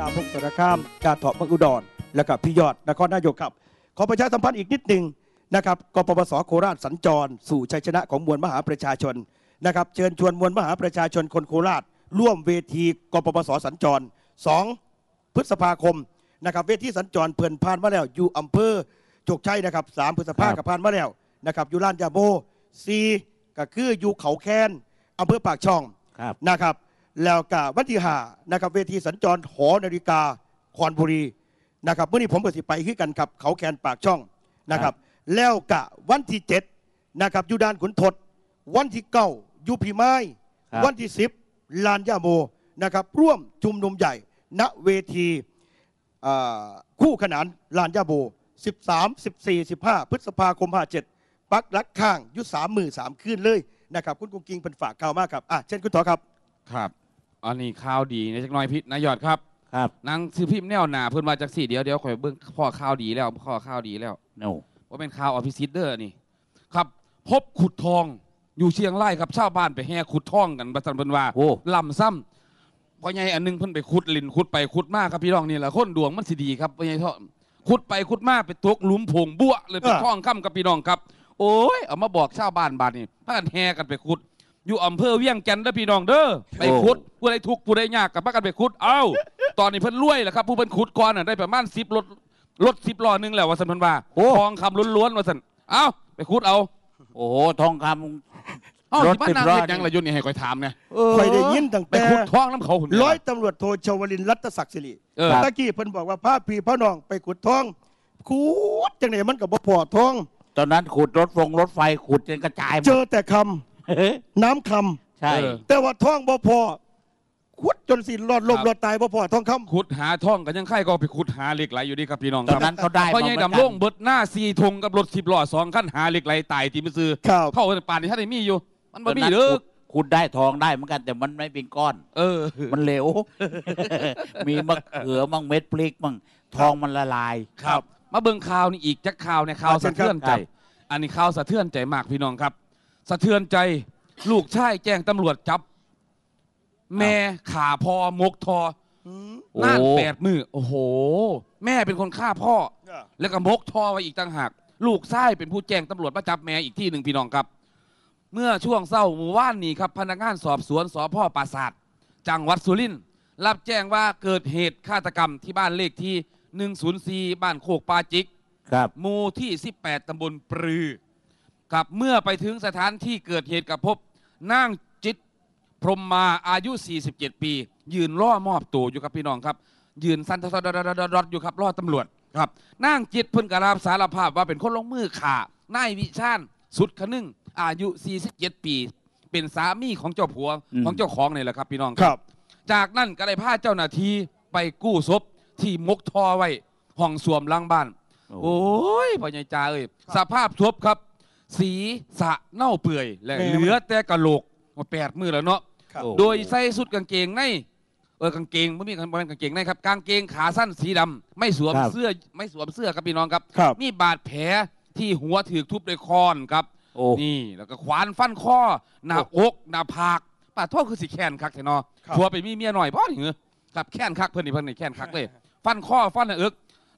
ดาพงศสารคามกาเถาะเมืองอุดร และกับพี่ยอดนครนายกครับ ขอประชาสัมพันธ์อีกนิดหนึ่งนะครับกปปสโคราชสัญจร สู่ชัยชนะของมวลมหาประชาชนนะครับ เชิญชวนมวลมหาประชาชนคนโคราช ร่วมเวทีกปปสสัญจร 2 พฤษภาคมนะครับเวทีสัญจรเพื่อนผ่านมาแล้วอยู่อำเภอโชคชัยนะครับสามพฤษภาครับกับผ่านมาแล้วนะครับอยู่ลานยาโบซีก็คืออยู่เขาแคนอำเภอปากช่องครับนะครับ แล้วก็วันที่ห้านะครับเวทีสัญจรหอนาฬิกาคอนบุรีนะครับเมื่อนี้ผมก็สิไปขึ้นกันครับ เขาแคนปากช่องนะครับ แล้วกะวันที่เจ็ดนะครับอยูดานขุนทดวันที่เก้ายูพีไม้ครับวันที่สิบลานย่าโมนะครับ ร่วมชุมนุมใหญ่ ณเวทีอ่าคู่ขนานลานย่าโม13 14 15 พฤษภาคม 57 ปักหลักข้างอยุสามมือสามคืนเลยนะครับ คุณกุ้งกิงเป็นฝากข่าวมากครับอะเช่นคุณต่อครับครับ อันนี้ข่าวดีนะจักหน่อยพิษนายยอดครับครับ นางซื้อพิมพ์แนวหนาเพิ่นมาจากสี่เดียวเดี๋ยวข่อยเบิ่งพ่อข่าวดีแล้วพ่อข่าวดีแล้ว โน่ว่าเป็นข่าวอภิสิทธิ์เด้อนี่ ครับ พบขุดทองอยู่เชียงรายครับชาวบ้านไปแห่ขุดทองกันประสันเพิ่นว่าโอ้ ลำซ้ำพ่อใหญ่อันหนึงเพิ่นไปขุดลินขุดไปขุดมาครับพี่น้องนี่แหละคนดวงมันสิดีครับพ่อใหญ่ท่อขุดไปขุดมาไปตกหลุมโพงบัวเลยเป็นอ่าทองค่ำกับพี่น้องครับ โอ้ยเอามาบอกชาวบ้านบ้านนี่พากันแห่กันไปขุด อยู่อำเภอเวียงจันทร์เด้อพี่น้องเด้อไปขุดผู้ใดทุกข์ผู้ใดยากกับพากันไปขุดเอ้า ตอนนี้เพิ่นรวยแล้วครับ ผู้เพิ่นขุดก่อนน่ะได้ประมาณ10รถรถ10ล้อหนึงแล้วว่าซั่นเพิ่นว่าโอ้ ทองคำล้วนๆว่าซั่นเอ้าไปขุดเอาโอ้โหทองคเอ้ารถที่บ้านนาง10ล้อเฮ็ดหยังล่ะยุ่นนี่ให้ข่อยถามเนี่ยำเออคอยได้ยินตั้งไปแต่ขุดทองน้ำเขาหุ่นร้อยตำรวจโทชวลินทร์รัตศักดิ์สิริเออครับตะกี้เพิ่นบอกว่าพาพี่พ่อน้องไปขุดทองขุดจังไหนมันกับบ่พอทองตอนนั้นขุดรถฟงรถไฟขุดจนกระจายหมด เจอแต่คำเฮ้ย น้ำคำใช่เออแต่ว่าทองบ่พอขุดจนสิรอดลมครับ รอดตายบ่พอทองคำ ขุดหาทองกันยังไข่ก็ไปขุดหาเหล็กไหลอยู่ดีครับพี่น้องตคอนรับนั้นเขาได้พ่อใหญ่มาเหมือนดำกัโล่งนเบิดหน้าซีธงกับรถสิบล้อสองขั้นหาเหล็กไหลตายที่มือซื้อครับ เข้าไปป่านนี้ท่านได้มีอยู่ มันตบ่อนมีนั้นเด้อขุดขุดได้ทองได้เหมือนกันแต่มันไม่เป็นก้อน เออ มันเหลว มีมะเขือมั่งเม็ดพริกมั่งทองมันละลาย ครับ มาเบิ่งข่าวนี่อีกจักข่าวเนี่ยข่าวอ่าเชิสะญครับเทือนใจ ครับ อันนี้ข่าวสะเทือนใจมากพี่น้องครับ สะเทือนใจ ลูกชายแจ้งตำรวจจับ แม่ขาพอมกทออืมโอ้น่านแปดมือโอ้โห แม่เป็นคนฆ่าพ่ออะแล้วก็มกทอไว้อีกต่างหาก ลูกชายเป็นผู้แจ้งตำรวจมาจับแม่อีกที่หนึ่งพี่น้องครับ เมื่อช่วงเศร้าหมู่ว่านนี้ครับ พนักงานสอบสวนสพปราสาทจังหวัดสุรินทร์รับแจ้งว่าเกิดเหตุฆาตกรรมที่บ้านเลขที่ 104 บ้านโคกปาจิก ครับ หมู่ที่ 18 ตำบลปรือ ครับเมื่อไปถึงสถานที่เกิดเหตุกับพบนางจิตพรมมาอายุ 47 ปี ยืนล่อมอบตัวอยู่ครับพี่น้องครับ ยืนสั้นทอดๆๆๆอยู่ครับล่อตำรวจครับนางจิตเพิ่นกรับสารภาพว่าเป็นคนลงมือข่านายวิชาญสุดขนึงอายุ 47 ปี เป็นสามีของเจ้าผัวของเจ้าของนี่แหละครับ พี่น้องครับ จากนั้นก็ได้พาเจ้าหน้าที่ไปกู้ศพที่มกทอไว้ห้องสวมหลังบ้านโอ้โอ้ยพ่อใหญ่จ่าเอ้ยสภาพศพครับ สีสะเน่าเปื่อย และแม่ เหลือแต่กระโหลกมาแปดมือแล้วเนาะครับโอ้โดยใส่สุดกางเกงในเออกางเกงไม่มีกางเกงในครับกางเกงขาสั้นสีดำไม่สวมครับ เสื้อไม่สวมเสื้อครับพี่น้องครับ ครับ มีบาดแผลที่หัวถือทุบด้วยค้อนครับ โอ้ นี่แล้วก็ขวานฟันข้อหน้าอกหน้าผากป้าโทษคือสิแค้นคักแท้เนาะครับ ผัวไปมีเมียหน่อยพ่อนี่เหรอครับแค้นคักเพิ่นนี่เพิ่นนี่แค้นคักเลย ฟันข้อฟันหน้าอก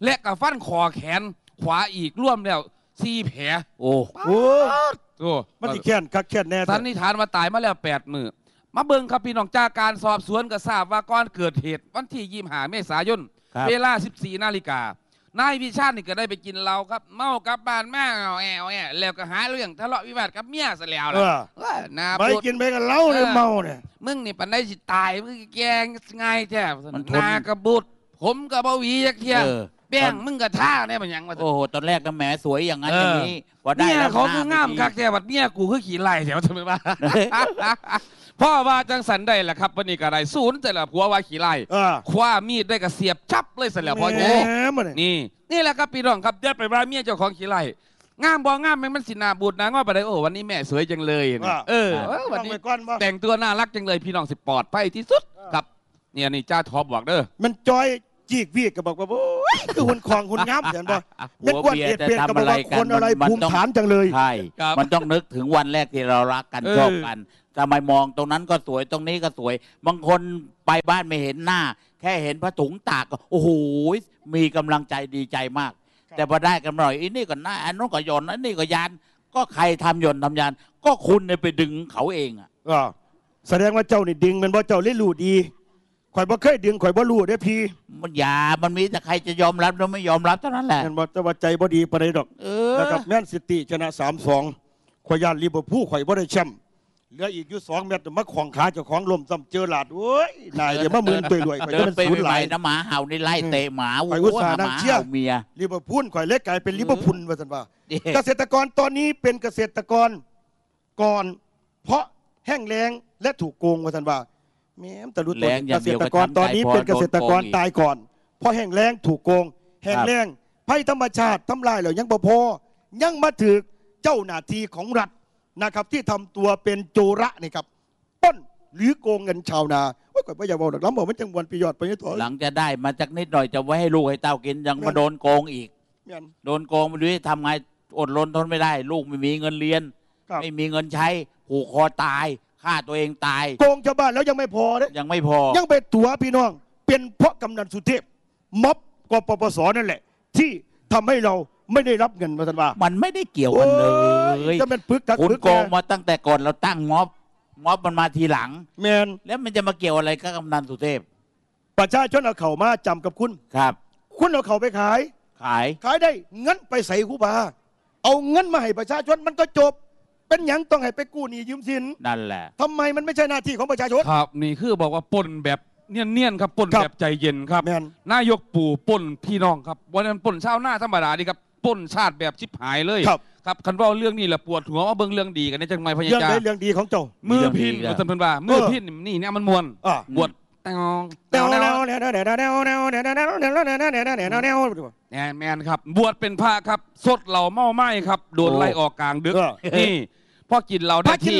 และกับฟันคอแขนขวาอีกร่วมแล้ว สี่แผลโอ้โอ้โอ้มันสิแค้นคักแค้นแน่สันนิษฐานว่าตายมาแล้วแปดมือมาเบิ่งครับพี่น้องจากการสอบสวนก็ทราบว่าก่อนเกิดเหตุวันที่ยี่หาเมษายนครับเวลา 14 นาฬิกานายวิชาญนี่ก็ได้ไปกินเหล้าครับ เมากลับบ้านแม่เอาแอวแอแล้วก็หาเรื่องทะเลาะวิวาทกับเมียซะแล้วเอล่ะอเอ้ยนาไปพูดกินไปกันเหล้าเลยเออเมาเนี่ยมึงนี่ปันได้สิตายมึงแกงง่ายแท้มันทนนากระบุดผมกระบหวีจักเที่ย เออแป้งมึงกระท่าเนี่ยมันหยังมาโอ้โหตอนแรกก็แหมสวยอย่างนั้นเออออย่างนี้พอได้เมียแล้วเขาหคืน้องามไม่ดีคักแต่บัดเมียกูคือขี่ไล่แถวทำไมบ้าพ่อว่าจังสันได้แหละครับวันนี้ก็ได้ศูนย์แต่ละผัวว่าขี่ไล่เออ คว้ามีดได้กระเสียบชับเลยเสร็จแล้วพ่อแหโอ้มมันเนี่ยนี่ นี่แหละครับพี่น้องครับเดี๋ยวไปว่าเมียเจ้าของขี่ไล่งามบ่งามแม่งมันสินาบูดนะง้อไปได้โอ้วันนี้แม่สวยจังเลยนะเออเออวันต้องนี้ไปก่อนบ่แต่งตัวน่ารักจังเลยพี่น้องสิปลอดภัยที่สุดครับ เนี่ยนี่จ้าท็อปบอกเด้อมันจอย จีกวีกก็บอกว่าโอ้ยคือหุ่นคองหุ่นงามเห็นป่ะหัวอ้วนเมียเอ็ดจะเปียนก็ทำบออะกไรว่ากัคนนอะไรมันภูมิต้องฐานจังเลย ใช่ครับมันต้องนึกถึงวันแรกที่เรารักกันเออ ชอบกันทำไมมองตรงนั้นก็สวยตรงนี้ก็สวย บางคนไปบ้านไม่เห็นหน้า แค่เห็นผ้าถุงตากก็โอ้โหมีกำลังใจดีใจมาก ครับ แต่พอได้กันหน่อยอันนี้ก็หน้าอันนู้นก็หยอนอันนี้ก็ยาน ก็ใครทำหยนทำยาน ก็คุณเนี่ยไปดึงเขาเองอะอ่าแสดงว่าเจ้านี่ดึงแมันบ่เจ้าเล่นรู้ดี ข่อยบ่เคยดึงข่อยบ่รู้เด้อพี่มันอยามันมีแต่ใครจะยอมรับหรือไม่ยอมรับเท่านั้นแหละแม่นบ่แต่ว่าใจบ่ดีปานใดดอกเออนะครับแมนซิตี้ชนะ3-2ข่อยย่านลิเวอร์พูลข่อยบ่ได้แชมป์เหลืออีกอยู่2เม็ดมาของขาเจ้าของลมซ้ำเจอหลาดโอ้ยนายเดี๋ยวมาหมื่นตัวรวยข่อยเดิจะนเป็นไปศูนย์หไหวลาย นะหมาเห่านี่ไล่เตะหมาไปอุโอ้ตโหส่าห์หนั่มางเชียร์เห่าเมีย ลิเวอร์พูลข่อยเล็กกลายเป็นลิเวอร์พูลว่าซั่นว่า เด็กเกษตรกรตอนนี้เป็นเกษตรกรก่อน เพราะแห้งแล้งและถูกโกงว่าท่านว่า แม้มแต่รู้ตัวแล้งอย่าเกงเดีษยวตรกรก็ทำตอนนี้ใจพอเป็นเกษตรกรโดนโกงอีกตายก่อนเพราะแห้งแล้งถูกโกง แห้งแล้งภัยธรรมชาติทำลายแล้วยังบ่พอยังมาถึกเจ้าหน้าที่ของรัฐนะครับ ที่ทำตัวเป็นโจระนี่ครับปล้นหรือโกงเงินชาวนาว่าก่อนว่าอย่าบอกหรอกล้ำบอกมันจังหวันปียอดไปยังถอยหลังจะได้มาจากนิดหน่อยจะไว้ให้ลูกให้เต้ากินยังแม่มานโดนโกงอีกแม่นโดนโกงไม่รู้จะทำไงอดรนทนไม่ได้ ลูกไม่มีเงินเรียน ครับ ไม่มีเงินใช้ผูกคอตาย ฆ่าตัวเองตาย โกงชาวบ้านแล้วยังไม่พอเด้ยังไม่พอ ยังไปตัวพี่น้อง เป็นเพราะกำนันสุเทพม็อบกปปสนั่นแหละ ที่ทำให้เราไม่ได้รับเงินมาสันว่า มันไม่ได้เกี่ยวกันเลยจะเป็นปึกกักคุณปึกโกงมาตั้งแต่ก่อนเราตั้งม็อบ ม็อบมันมาทีหลัง แมนแล้วมันจะมาเกี่ยวอะไรกับกำนันสุเทพประชาชนเอาเข่ามาจำกับคุณ ครับ คุณเอาเข่าไปขาย ขาย ขายได้เงินไปใส่คูบา เอาเงินมาให้ประชาชนมันก็จบ เป็นยังต้องให้ไปกู้หนี้ยืมสินนั่นแหละทำไมมันไม่ใช่หน้าที่ของประชาชน ครับนี่คือบอกว่าปล้นแบบเนียนๆครับปล้นแบบใจเย็นครับแมนนายกปู่ปล้นพี่น้องครับวันนั้นปล้นชาวหน้าธรรมดาดีครับปล้นชาติแบบชิบหายเลยครับครับคันเว่าเรื่องนี้แหละปวดหัวว่าเบิ่งเรื่องดีกันในจังไรพะยาเรื่องเรื่องดีของเจ้า มือพินเรื่อดนเพันว่ามือพินนี่เนี่ยมันมวนอ่า บวชแตงแตงแตง แอนแมนครับ บวชเป็นพระครับ สดเหล่าเมาไม้ครับ โดนไล่ออกกลางดึก เออ นี่ พอกินเราได้ที่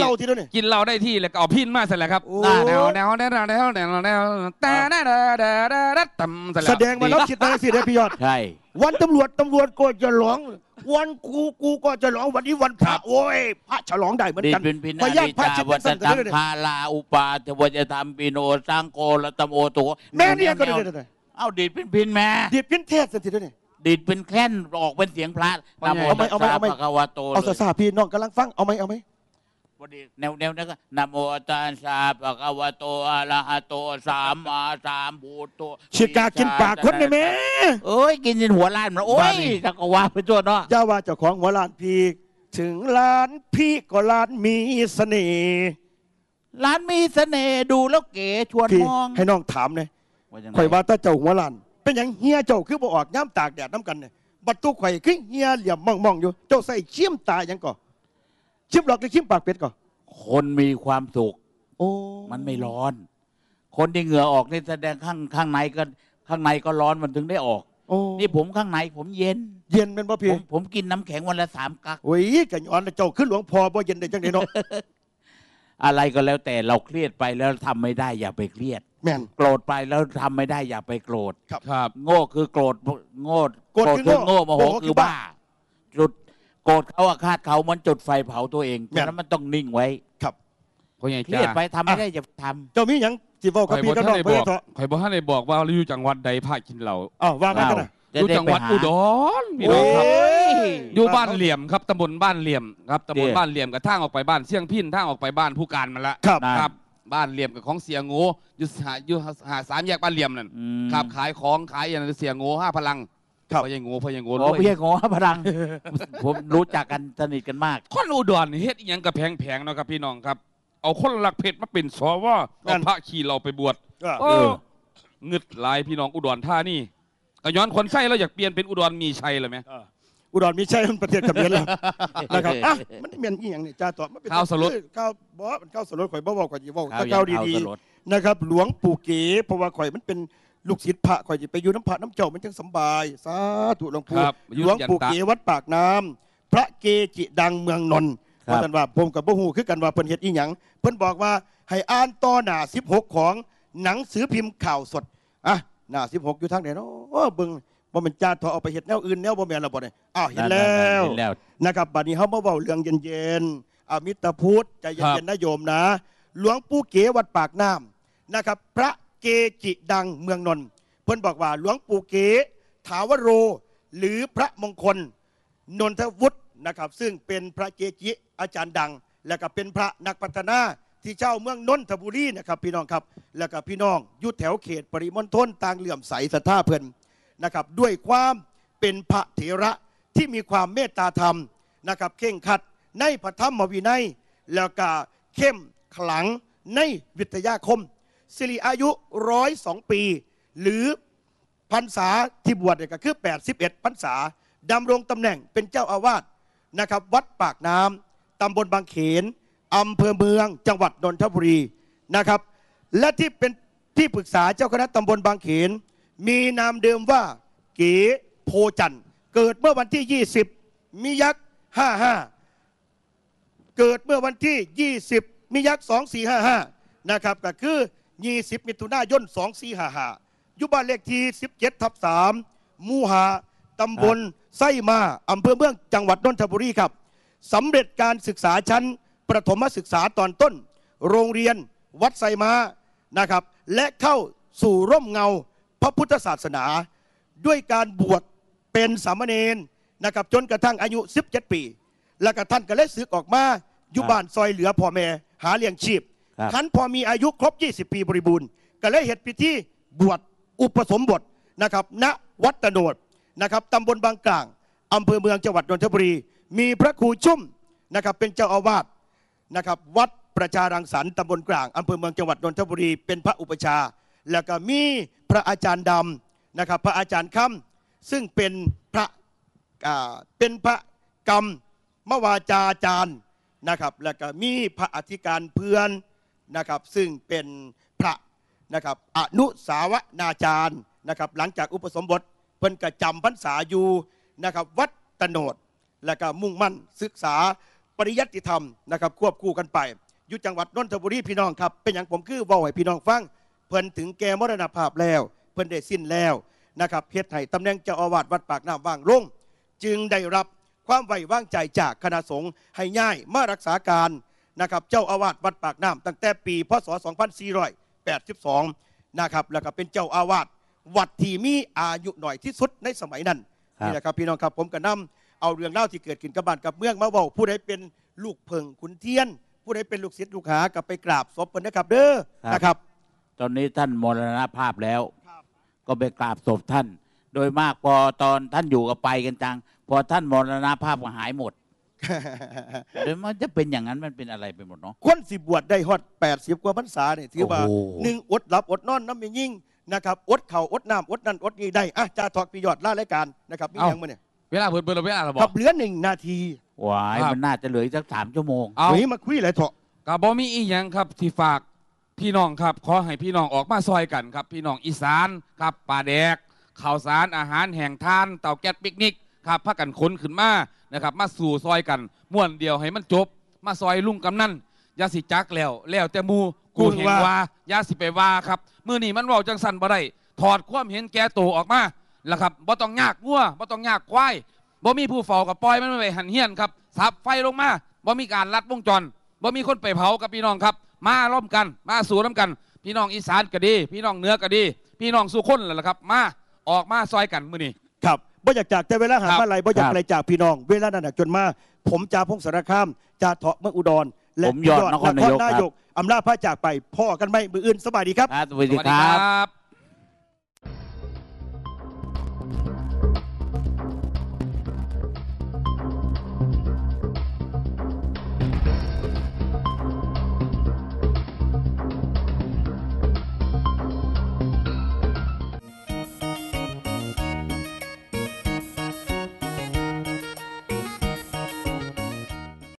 กินเราได้ที่แล้วก็เอาพินมาเสร็จแล้วครับโอ้แนวแนวแนวแนวแนวแนวแนวแต่แนวแนวแนวแนวแนวตำแล้แสวดงมาแล้วคิดมาแล้วสิเพี่ยอด ใช่ วันตำรวจตำรวจก็จะหลงวันกูกูก็จะหลองวันนี้วันพคระโอ้ยพระฉลองได้เหมือนกันเป็นพินาพยาธิตพระชิตาวัตสันกัตันงเลยพาลาอุปาเทวจธรรมปิโนสังโกละตัมโอตุแม่เนี่ยก็เด้อเด้อเด้อเอ้าดิดเป็นพินแม่เดียดพินเทศสันติเด้ยเนี่ย ดีดเป็นแค่นออกเป็นเสียงพระนะโมเอาไหมตัสเอาไหมสะเอาไหม ภะคะวะโตเอาเลยซาๆพี่น้องกำลังฟังเอาไหมเอาไหมพอดีแนวแนวนั้นก็นะโมตัสสะภะคะวะโตอะระหะโตสัมมาสัมพุทโธชิกากินปากคนได้ไหม เอ้ย กินจนหัวล้านมันโอ้บ้ายนนี่ถ้าก็ว่าไปตัวเนาะย่าว่าเจ้าของหัวลานพี่ ถึงลานพี่ก็ลานมีเสน่ห์ร้านมีเสน่ห์ดูแล้วเก๋ชวนพี่มองให้น้องถามเลยว่าจังไงข่อยว่าถ้าเจ้าหัวลาน เป็นอย่างเฮียเจ้าคือบ่ออกย่ำตากแดดน้ำกันเนี่ยบัดตู้ข่อยคือเฮียเหลี่ยมมองๆอยู่ เจ้าใส่เชี่ยมตายังก่อเชี่ยมหลอกหรือเชี่ยมปากเป็ดก่อคนมีความสุขโอ้มันไม่ร้อน คนที่เหงื่อออกนี่แสดงข้างข้างในก็ข้างในก็ร้อนมันถึงได้ออกโอ้นี่ผมข้างในผมเย็น เย็นเป็นบ่ผพี่มผมกินน้ำแข็งวันละสามกักโอ้ยกะย้อนแล้วเจ้าขึ้นหลวงพ่อบ่เย็นได้จังไดเนาะอะไรก็แล้วแต่เราเครียดไปแล้วทำไม่ได้อย่าไปเครียด แม่น โกรธไปแล้วทำไม่ได้อย่าไปโกรธ ครับโง่คือโกรธโง่โกรธคือโง่โง่โมโหโมโหคืคืออบ้าบ้า จุดโกรธเขาอาฆาตเขามันจุดไฟเผาตัวเองแม่นฉะนั้นมันต้องนิ่งไว้ครับพ่อใหญ่เครียดจ้าไปทำไม่ได้อย่าทำ เจ้ามีหยังสิเว้ากับข่อยพี่บอกกับท่าน้นองได้เพิ่บนอกเถาะข่อยบอกท่านได้บอกว่าเราอยู่จังหวัดใดพากินเหล้าอ้าวว่ามากันนะจะอยู่ได้จังหวัดไปาอุดรพี่น้องครับ โอ้ย อยู่บ้านเหลี่ยมครับตำบลบ้านเหลี่ยมครับตำบลเดี๋ยวบ้านเหลี่ยมกับทางออกไปบ้านเสี่ยงพินทางออกไปบ้านผู้การมันละครับนั่นครับ บ้านเหลี่ยมกับของเสียโง่อยู่หาอยู่หาสามแยกบ้านเหลี่ยมนั่นอืม ครับขายของขายอย่างเสียโง่ห้าพลังครับพ่อใหญ่โง่พ่อใหญ่โง่โอ้รวยพี่โง่พลัง ผมรู้จักกันสนิทกันมาก คนอุดรนี่เฮ็ดอหยังกับแพงๆเนาะครับพี่น้องครับ เอาคนหลักเพชรมาเป็นสวเอาพระขี่เราไปบวช เออ โอ้เงึดหลายพี่น้องอุดรท่านี่ก็ย้อนคนไส้เราอยากเปลี่ยนเป็นอุดรมีชัยเลยไหมอุ ดรมีชัยมันประเทศเขมรแล้วนะครับอะมันเมียนอีหยังนี่จ้าตอบมันเป็นข้าวสลดข้าวบ่มันข้าวสลดข่อยบ่บอกข่อยสิเว้าข้าวข้าวยังข้าวดีสลดๆนะครับ หลวงปู่เก๋เพราะว่าข่อยมันเป็นลูกศิษย์พระข่อยสิไปอยู่น้ำพระน้ำเจ้ามันจังสำบายสาธุหลวงปู่ครับหลวงปู่ยันตะเก๋วัดปากน้ำพระเกจิดังเมืองนนท์ครับว่าท่านว่าผมกับบ่ฮู้คือกันว่าเพิ่นเฮ็ดอีหยังเพิ่นบอกว่าให้อ่านต่อหน้า16 ของหนังสือพิมพ์ข่าวสดอะหน้า16 อยู่ทางไหนเนาะโอ้เบิ่ง บ่แม่นจ่าเถาะเอาไปเฮ็ดแนวอื่นแนวบ่แม่นและบ่เนี่ยอ้าวเห็นแล้วเห็นแล้ว นะครับบัดนี้เฮามาเว้าเรื่องเย็นๆอามิตรพุทธใจครัเย็นบๆนะโยมนะ หลวงปู่เก๋วัดปากน้ำนะครับ พระเกจิดังเมืองนนท์เพิ่นบอกว่าหลวงปู่เก๋ถาวโร หรือพระมงคล นนทวุฒินะครับ ซึ่งเป็นพระเกจิอาจารย์ดัง และก็เป็นพระนักพัฒนาที่เจ้าเมืองนนทบุรีนะครับ พี่น้องครับ แล้วก็พี่น้องอยุดแถวเขตปริมณฑลต่างเหลื่อมใสศรัทธาเพิ่น นะครับด้วยความเป็นพระเถระที่มีความเมตตาธรรมนะครับเข่งขัดในพระธรรมวินัย แล้วก็เข้มขลังในวิทยาคม สิริอายุร้อยสองปี หรือพรรษาที่บวชเนี่ยก็คือ 81พรรษาดำรงตำแหน่งเป็นเจ้าอาวาสนะครับ วัดปากน้ำตำบลบางเขนอำเภอเมือง จังหวัดนนทบุรีนะครับ และที่เป็นที่ปรึกษาเจ้าคณะตำบลบางเขน มีนามเดิมว่า เก๋โพจันทร์เกิดเมื่อวันที่ 20 มิยักษ์55 เกิดเมื่อวันที่ 20 มิยักษ์2455 นะครับ ก็คือ 20 มิถุนายน 2455อยู่บ้านเลขที่ 17 ทับ 3 มูหาตำบลไส้มาอำเภอเมืองจังหวัดนนทบุรีครับสำเร็จการศึกษาชั้นประถมศึกษาตอนต้น โรงเรียนวัดไซมานะครับ และเข้าสู่ร่มเงา พระพุทธศาสนา ด้วยการบวชเป็นสามเณรนะครับจนกระทั่งอายุ 17 ปี แล้วก็ท่านก็เลยศึกออกมาอยู่บ้านซอยเหลือพ่อแม่หาเลี้ยงชีพครับขันพอมีอายุครบ 20 ปีบริบูรณ์ ก็เลยเหตุพิธีบวชอุปสมบทนะครับณวัดตะโนดนะครับตำบลบางกลางอำเภอเมืองจังหวัดนนทบุรี มีพระครูชุ่มนะครับเป็นเจ้าอาวาสนะครับวัดประชารังสรรค์ตำบลกลางอำเภอเมืองจังหวัดนนทบุรี เป็นพระอุปชฌาย์ แล้วก็มีพระอาจารย์ดำนะครับพระอาจารย์ค่ำซึ่งเป็นพระเป็นพระกรรมมวาจาจารย์นะครับแล้วก็มีพระอธิการเพื่อนนะครับซึ่งเป็นพระนะครับอนุสาวนาจารย์นะครับหลังจากอุปสมบทเพิ่นกระจำพรรษาอยู่นะครับวัดตโนดแล้วก็มุ่งมั่นศึกษาปริยัติธรรมนะครับควบคู่กันไปอยู่จังหวัดนนทบุรีพี่น้องครับเป็นอย่างผมคือว่าให้พี่น้องฟัง เพิ่นถึงแก่มรณภาพแล้ว เพิ่นได้สิ้นแล้วนะครับเฮ็ดให้ตำแหน่งเจ้าอาวาสวัดปากน้ำว่างลง จึงได้รับความไว้วางใจจากคณะสงฆ์ให้ย้ายมารักษาการนะครับเจ้าอาวาสวัดปากน้ำตั้งแต่ปีพศ 2482 นะครับแล้วก็เป็นเจ้าอาวาสวัดที่มีอายุหน่อยที่สุดในสมัยนั้นครับนี่แหละครับพี่น้องครับผมก็นำเอาเรื่องเล่าที่เกิดขึ้นกับบ้านกับเมืองมาเว้าผู้ใดเป็นลูกเพิงขุนเทียน ผู้ใดเป็นลูกศิษย์ลูกหากลับไปกราบศพเพิ่นนะครับเด้อนะครับ ตอนนี้ท่านมรณภาพแล้วครับก็ไปกราบศพท่าน โดยมากพอตอนท่านอยู่ก็ไปกันจัง พอท่านมรณภาพก็หายหมดเดี๋ยวมันจะเป็นอย่างนั้นมันเป็นอะไรไปหมดเนาะคนสิบวชได้ฮอด80กว่าพรรษาเนี่ยถือว่าโอ้โหหนึ่งอดหลับอดนอนน้ำไม่ยิ่งนะครับอดเข่าวอดน้ำอดนั่นอดนี่ได้อะจ่าทอกพี่ยอดล่ารายการนะครับมีเอ้าอย่างมาเนี่ยเวลาเพิ่นเพิ่นเราเวลาเราบคอรักบเหลือหนึ่งนาทีวายครับมันน่าจะเหลืออีกสักสามชั่วโมงเอาเฮ้ยมาคุยอะไรเถอะกับ่มีอีหยังครับที่ฝาก พี่น้องครับขอให้พี่น้องออกมาซอยกันครับ พี่น้องอีสานครับป่าแดกข้าวสารอาหารแห่งทาน เตาแก๊สปิกนิกครับพักกันขนขึ้นมานะครับมาสู่ซอยกันม่วนเดียวให้มันจบ มาซอยลุงกำนันอยาสิจักแล้ว แล้วแต่หมูกูเห็นว่าอยาสิไปว่าครับมือนี้มันเว้าจังสันบ่ได้ถอดความเห็นแก่ตัวออกมาแล้วครับบ่ต้องยากงัวบ่ต้องยากควายบ่มีผู้เฝ้ากับปล่อยมันไปหันเฮียนครับสับไฟลงมาบ่มีการลัดวงจรบ่มีคนไปเผากับพี่น้องครับ มาร่วมกัน มาสู่น้ำกัน พี่น้องอีสานก็ดี พี่น้องเหนือก็ดี พี่น้องสุคนแหละครับ มาออกมาซอยกันมื้อนี้ครับบ่อยากจากแต่เวลาหาครับมาไหลบ่อยากครับอะไรจากพี่น้อง เวลานั้นนะจนมา ผมจ่าพงศสารคามจ่าเถาะเมืองอุดร และผมยอดนครนายกนายกอำนาจพระจากไปพ่อกันไหมมืออื่นสบายดีครับครับสวัสดีครับบ